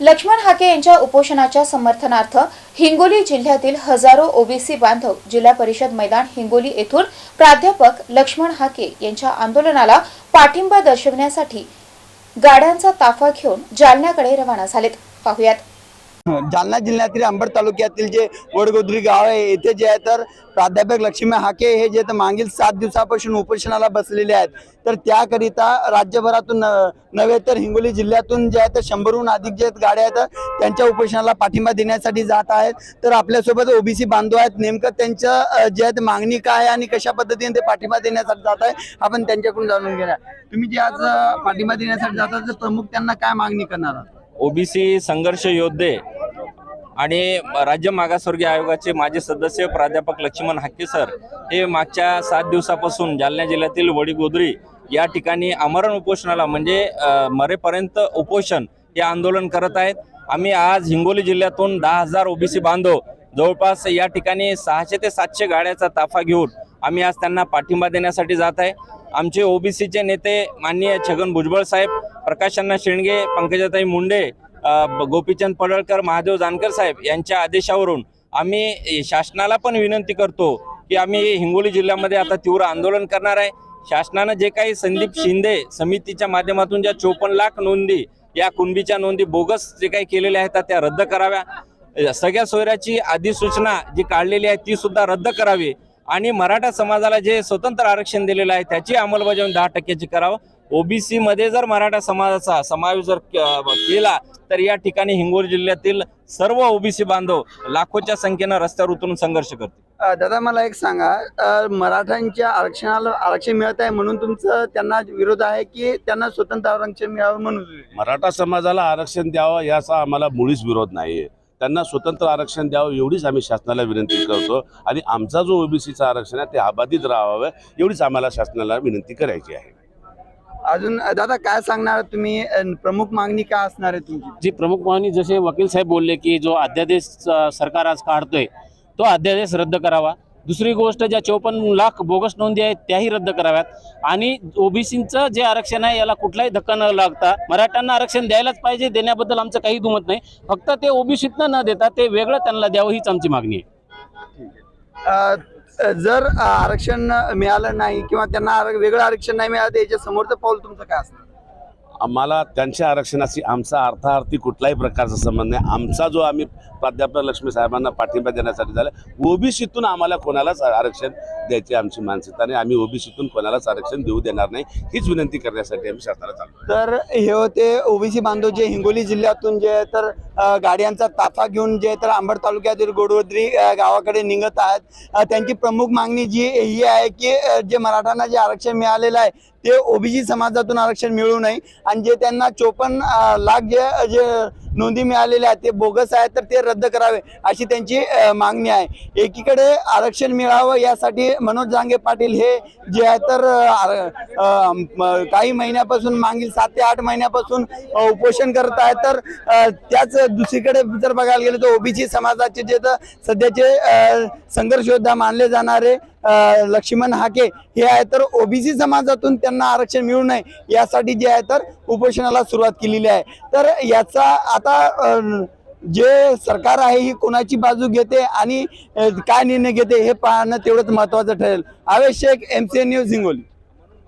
लक्ष्मण हाके यांच्या उपोषणाच्या समर्थनार्थ हिंगोली जिल्ह्यातील हजारो ओबीसी बांधव जिल्हा परिषद मैदान हिंगोली येथून प्राध्यापक लक्ष्मण हाके यांच्या आंदोलनाला पाठिंबा दर्शवण्यासाठी गाड्यांचा ताफा घेऊन जालन्याकडे रवाना झालेत. पाहुयात. जालना जिल्ह्यातील अंबड तालुक्यातील जे वडगोद्री गाव आहे येथे जे आहे तर प्राध्यापक लक्ष्मी हाके हे जे तर मागील सात दिवसापासून उपोषणाला बसलेले आहेत. तर त्याकरिता राज्यभरातून नव्हे तर हिंगोली जिल्ह्यातून जे आहे तर शंभरहून अधिक जे आहेत गाड्या आहेत त्यांच्या उपोषणाला पाठिंबा देण्यासाठी जात आहेत. तर आपल्यासोबत ओबीसी बांधव आहेत नेमकं त्यांचं जे आहेत मागणी काय आहे आणि कशा पद्धतीने ते पाठिंबा देण्यासाठी जात आहे आपण त्यांच्याकडून जाणून घेणार तुम्ही जे आज पाठिंबा देण्यासाठी जातात तर प्रमुख त्यांना काय मागणी करणार आहात? ओबीसी संघर्ष योद्धे आणि राज्य मागासवर्गीय आयोगाचे माजी सदस्य प्राध्यापक लक्ष्मण हाके सर हे मागच्या सात दिवसापासून जालना जिल्ह्यातील वडीगोदरी या ठिकाणी आमरण उपोषणाला म्हणजे मरेपर्यंत उपोषण हे आंदोलन करत आहेत. आम्ही आज हिंगोली जिल्ह्यातून दहा हजार ओबीसी बांधव जवळपास या ठिकाणी सहाशे ते सातशे गाड्याचा ताफा घेऊन आम्ही आज त्यांना पाठिंबा देण्यासाठी जात आहे. आमचे ओबीसीचे नेते माननीय छगन भुजबळ साहेब प्रकाशांना शेंडगे पंकजाताई मुंडे गोपीचंद पडळकर महादेव जानकर साहेब यांच्या आदेशावरून आम्ही शासनाला पण विनंती करतो की आम्ही हिंगोली जिल्ह्यामध्ये आता तीव्र आंदोलन करणार आहे. शासनानं जे काही संदीप शिंदे समितीच्या माध्यमातून ज्या चोपन्न लाख नोंदी या कुणबीच्या नोंदी बोगस जे काही केलेल्या आहेत त्या रद्द कराव्या. सगळ्या सोयऱ्याची अधिसूचना जी काढलेली आहे ती सुद्धा रद्द करावी. आणि मराठा समाजाला जे स्वतंत्र आरक्षण दिलेलं आहे त्याची अंमलबजावणी दहा टक्क्याची करावं. ओबीसी मध्ये जर मराठा समाजाचा समावेश जर केला तर या ठिकाणी हिंगोली जिल्ह्यातील सर्व ओबीसी बांधव लाखोच्या संख्येनं रस्त्यावर उतरून संघर्ष करतील. अ, दादा मला एक सांगा मराठ्यांच्या आरक्षणाला आरक्षण मिळत आहे म्हणून तुमचं त्यांना विरोध आहे की त्यांना स्वतंत्र आरक्षण मिळावं म्हणून मराठा समाजाला आरक्षण द्यावं याचा आम्हाला मुळीच विरोध नाही त्यांना स्वतंत्र आरक्षण द्यावं एवढीच आम्ही शासनाला विनंती करतो आणि आमचा जो ओबीसीचा आरक्षण आहे ते अबाधित राहावं एवढीच आम्हाला शासनाला विनंती करायची आहे. अजून दादा काय सांगणार तुम्ही? प्रमुख मागणी काय असणार आहे तुमची? जी प्रमुख मागणी जसे वकील साहेब बोलले की जो अध्यादेश सरकार आज काढतोय तो अध्यादेश रद्द करावा. दुसरी गोष्ट ज्या चौपन्न लाख बोगस नोंदी आहेत त्याही रद्द कराव्यात. आणि ओबीसीचं जे आरक्षण आहे याला कुठलाही धक्का न लागता मराठ्यांना आरक्षण द्यायलाच पाहिजे देण्याबद्दल आमचं काही दुमत नाही. फक्त ते ओबीसीतनं न देता ते वेगळं त्यांना द्यावं हीच आमची मागणी आहे. जर आरक्षण मिळालं नाही किंवा त्यांना आर- वेगळं आरक्षण नाही मिळालं याच्या समोरचं पाऊल तुमचं काय असणार? आम्हाला त्यांच्या आरक्षणाशी आमचा अर्थार्थी कुठलाही प्रकारचा संबंध नाही. आमचा जो आम्ही प्राध्यापक लक्ष्मी साहेबांना पाठिंबा देण्यासाठी झाला ओबीसीतून आम्हाला कोणालाच आरक्षण द्यायची आमची मानसिकता आणि आम्ही ओबीसीतून कोणालाच आरक्षण देऊ देणार नाही हीच विनंती करण्यासाठी आम्ही शासनाला चालतो तर हे होते ओबीसी बांधव जे हिंगोली जिल्ह्यातून जे तर गाड्यांचा ताफा घेऊन जे तर आंबड तालुक्यातील गोडवद्री गावाकडे निघत आहेत. त्यांची प्रमुख मागणी जी ही आहे की जे मराठ्यांना जे आरक्षण मिळालेलं आहे ते ओबीसी समाजातून आरक्षण मिळू नये. आणि जे त्यांना चोपन्न लाख जे जे नोंदी मिळालेल्या आहेत. ते बोगस आहेत तर ते रद्द करावे अशी त्यांची मागणी आहे. एकीकडे आरक्षण मिळावं यासाठी मनोज जांगे पाटील हे जे आहे तर आर- काही महिन्यापासून मागील सात ते आठ महिन्यापासून उपोषण करत आहेत. तर त्याच दुसरीकडे जर बघायला गेलं तर ओबीसी समाजाचे जे तर सध्याचे संघर्षयोद्धा मानले जाणारे लक्ष्मण हाके हे आहे तर ओबीसी समाजातून त्यांना आरक्षण मिळू नये यासाठी जे आहे तर उपोषणाला सुरुवात केलेली आहे. तर याचा आता जे सरकार आहे ही कोणाची बाजू घेते आणि काय निर्णय घेते हे पाहणं तेवढंच महत्वाचं ठरेल. Avesh Shaikh M C N news Hingoli.